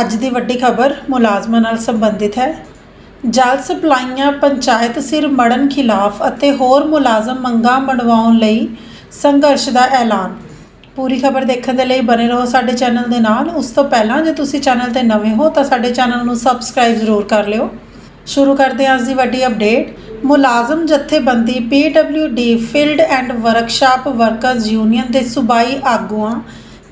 ਅੱਜ ਦੀ ਵੱਡੀ ਖਬਰ ਮੁਲਾਜ਼ਮਾਂ ਨਾਲ ਸੰਬੰਧਿਤ ਹੈ। ਜਲ ਸਪਲਾਈਆਂ ਪੰਚਾਇਤ ਸਿਰ ਮੜਨ ਖਿਲਾਫ ਅਤੇ ਹੋਰ ਮੁਲਾਜ਼ਮ ਮੰਗਾਂ ਮੰਡਵਾਉਣ ਲਈ ਸੰਘਰਸ਼ ਦਾ ਐਲਾਨ। ਪੂਰੀ ਖਬਰ ਦੇਖਣ ਦੇ ਲਈ ਬਨੇ ਰਹੋ ਸਾਡੇ ਚੈਨਲ ਦੇ ਨਾਲ। ਉਸ ਤੋਂ ਪਹਿਲਾਂ ਜੇ ਤੁਸੀਂ ਚੈਨਲ ਤੇ ਨਵੇਂ ਹੋ ਤਾਂ ਸਾਡੇ ਚੈਨਲ ਨੂੰ ਸਬਸਕ੍ਰਾਈਬ ਜ਼ਰੂਰ ਕਰ ਲਿਓ। ਸ਼ੁਰੂ ਕਰਦੇ ਹਾਂ ਅੱਜ ਦੀ ਵੱਡੀ ਅਪਡੇਟ। ਮੁਲਾਜ਼ਮ ਜਥੇਬੰਦੀ PWD field and workshop workers union ਦੇ ਸੂਬਾਈ ਆਗੂਆਂ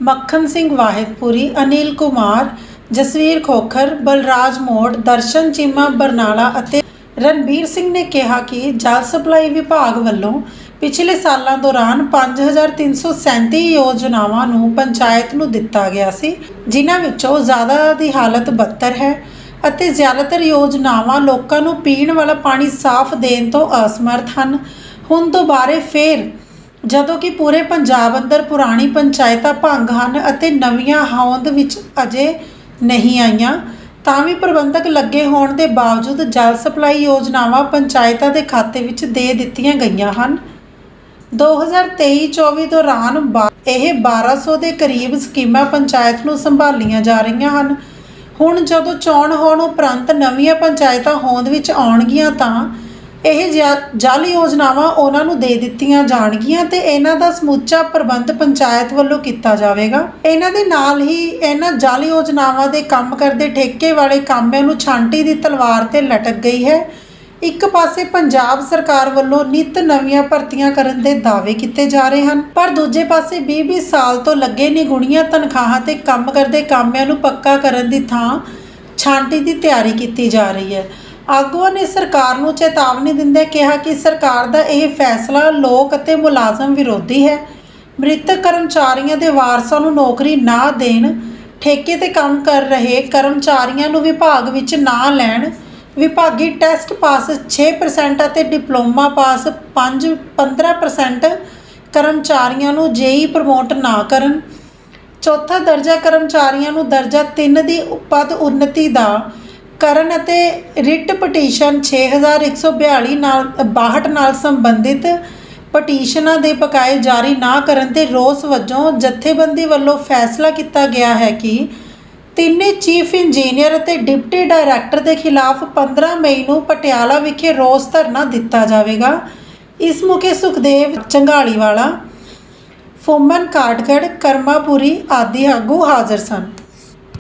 ਮੱਖਣ ਸਿੰਘ ਵਾਹਿਦਪੁਰੀ, ਅਨਿਲ ਕੁਮਾਰ ਜਸਵੀਰ ਖੋਖਰ, ਬਲਰਾਜ ਮੋੜ, ਦਰਸ਼ਨ ਚੀਮਾ, ਬਰਨਾਲਾ ਅਤੇ ਰਣਬੀਰ ਸਿੰਘ ਨੇ ਕਿਹਾ ਕਿ ਜਲ ਸਪਲਾਈ ਵਿਭਾਗ ਵੱਲੋਂ ਪਿਛਲੇ ਸਾਲਾਂ ਦੌਰਾਨ 5337 ਯੋਜਨਾਵਾਂ ਨੂੰ ਪੰਚਾਇਤ ਨੂੰ ਦਿੱਤਾ ਗਿਆ ਸੀ, ਜਿਨ੍ਹਾਂ ਵਿੱਚੋਂ ਜ਼ਿਆਦਾ ਦੀ ਹਾਲਤ ਬੱਤਰ ਹੈ ਅਤੇ ਜ਼ਿਆਦਾਤਰ ਯੋਜਨਾਵਾਂ ਲੋਕਾਂ ਨੂੰ ਪੀਣ ਵਾਲਾ ਪਾਣੀ ਸਾਫ਼ ਦੇਣ ਤੋਂ ਅਸਮਰਥ ਹਨ। ਹੁਣ ਦੁਬਾਰੇ ਫੇਰ, ਜਦੋਂ ਕਿ ਪੂਰੇ ਪੰਜਾਬ ਅੰਦਰ ਪੁਰਾਣੀ ਪੰਚਾਇਤਾਂ ਭੰਗ ਹਨ ਅਤੇ ਨਵੀਆਂ ਹੋਂਦ ਵਿੱਚ ਅਜੇ ਨਹੀਂ ਆਈਆਂ, ਤਾਂ ਵੀ ਪ੍ਰਬੰਧਕ ਲੱਗੇ ਹੋਣ ਦੇ ਬਾਵਜੂਦ ਜਲ ਸਪਲਾਈ ਯੋਜਨਾਵਾਂ ਪੰਚਾਇਤਾਂ ਦੇ ਖਾਤੇ ਵਿੱਚ ਦੇ ਦਿੱਤੀਆਂ ਗਈਆਂ ਹਨ। 2023-24 ਦੌਰਾਨ ਬਾ- ਇਹ 1200 ਦੇ ਕਰੀਬ ਸਕੀਮਾਂ ਪੰਚਾਇਤ ਨੂੰ ਸੰਭਾਲੀਆਂ ਜਾ ਰਹੀਆਂ ਹਨ। ਹੁਣ ਜਦੋਂ ਚੋਣ ਹੋਣ ਉਪਰੰਤ ਨਵੀਆਂ ਪੰਚਾਇਤਾਂ ਹੋਂਦ ਵਿੱਚ ਆਉਣਗੀਆਂ ਤਾਂ ਇਹ ਜਲ ਯੋਜਨਾਵਾਂ ਉਹਨਾਂ ਨੂੰ ਦੇ ਦਿੱਤੀਆਂ ਜਾਣਗੀਆਂ ਤੇ ਇਹਨਾਂ ਦਾ ਸਮੁੱਚਾ ਪ੍ਰਬੰਧ ਪੰਚਾਇਤ ਵੱਲੋਂ ਕੀਤਾ ਜਾਵੇਗਾ। ਇਹਨਾਂ ਦੇ ਨਾਲ ਹੀ ਇਹਨਾਂ ਜਲ ਯੋਜਨਾਵਾਂ ਦੇ ਕੰਮ ਕਰਦੇ ਠੇਕੇ ਵਾਲੇ ਕਾਮਿਆਂ ਨੂੰ ਛਾਂਟੀ ਦੀ ਤਲਵਾਰ ਤੇ ਲਟਕ ਗਈ ਹੈ। ਇੱਕ ਪਾਸੇ ਪੰਜਾਬ ਸਰਕਾਰ ਵੱਲੋਂ ਨਿਤ ਨਵੀਆਂ ਭਰਤੀਆਂ ਕਰਨ ਦੇ ਦਾਅਵੇ ਕੀਤੇ ਜਾ ਰਹੇ ਹਨ, ਪਰ ਦੂਜੇ ਪਾਸੇ 20-20 ਸਾਲ ਤੋਂ ਲੱਗੇ ਨਿਗੁਣੀਆਂ ਤਨਖਾਹਾਂ ਤੇ ਕੰਮ ਕਰਦੇ ਕਾਮਿਆਂ ਨੂੰ ਪੱਕਾ ਕਰਨ ਦੀ ਥਾਂ ਛਾਂਟੀ ਦੀ ਤਿਆਰੀ ਕੀਤੀ ਜਾ ਰਹੀ ਹੈ। ਆਗੂਆਂ ਨੇ ਸਰਕਾਰ ਨੂੰ ਚੇਤਾਵਨੀ ਦਿੰਦੇ ਕਿਹਾ ਕਿ ਸਰਕਾਰ ਦਾ ਇਹ ਫੈਸਲਾ ਲੋਕ ਅਤੇ ਮੁਲਾਜ਼ਮ ਵਿਰੋਧੀ ਹੈ। ਮ੍ਰਿਤਕ ਕਰਮਚਾਰੀਆਂ ਦੇ ਵਾਰਸਾਂ ਨੂੰ ਨੌਕਰੀ ਨਾ ਦੇਣ, ਠੇਕੇ ਤੇ ਕੰਮ ਕਰ ਰਹੇ ਕਰਮਚਾਰੀਆਂ ਨੂੰ ਵਿਭਾਗ ਵਿੱਚ ਨਾ ਲੈਣ, ਵਿਭਾਗੀ ਟੈਸਟ ਪਾਸ 6% ਅਤੇ ਡਿਪਲੋਮਾ ਪਾਸ 5 15% ਕਰਮਚਾਰੀਆਂ ਨੂੰ ਜੇਈ ਪ੍ਰਮੋਟ ਨਾ ਕਰਨ। ਚੌਥਾ ਦਰਜਾ ਕਰਮਚਾਰੀਆਂ ਨੂੰ ਦਰਜਾ 3 ਦੀ ਪਦ ਉન્નਤੀ ਦਾ ਕਰਨ ਅਤੇ ਰਿਟ ਪਟੀਸ਼ਨ 6142 ਨਾਲ 62 ਨਾਲ ਸੰਬੰਧਿਤ ਪਟੀਸ਼ਨਾਂ ਦੇ ਬਕਾਏ ਜਾਰੀ ਨਾ ਕਰਨ ਤੇ ਰੋਸ ਵਜੋਂ ਜਥੇਬੰਦੀ ਵੱਲੋਂ ਫੈਸਲਾ ਕੀਤਾ ਗਿਆ ਹੈ ਕਿ ਤਿੰਨੇ ਚੀਫ ਇੰਜੀਨੀਅਰ ਅਤੇ ਡਿਪਟੀ ਡਾਇਰੈਕਟਰ ਦੇ ਖਿਲਾਫ 15 ਮਈ ਨੂੰ ਪਟਿਆਲਾ ਵਿਖੇ ਰੋਸ ਧਰਨਾ ਦਿੱਤਾ ਜਾਵੇਗਾ। ਇਸ ਮੌਕੇ ਸੁਖਦੇਵ ਚੰਗਾਲੀਵਾਲਾ, ਫੋਮਨ ਕਾਟਗੜ ਕਰਮਾਪੁਰੀ ਆਦਿ ਆਗੂ ਹਾਜ਼ਰ ਸਨ।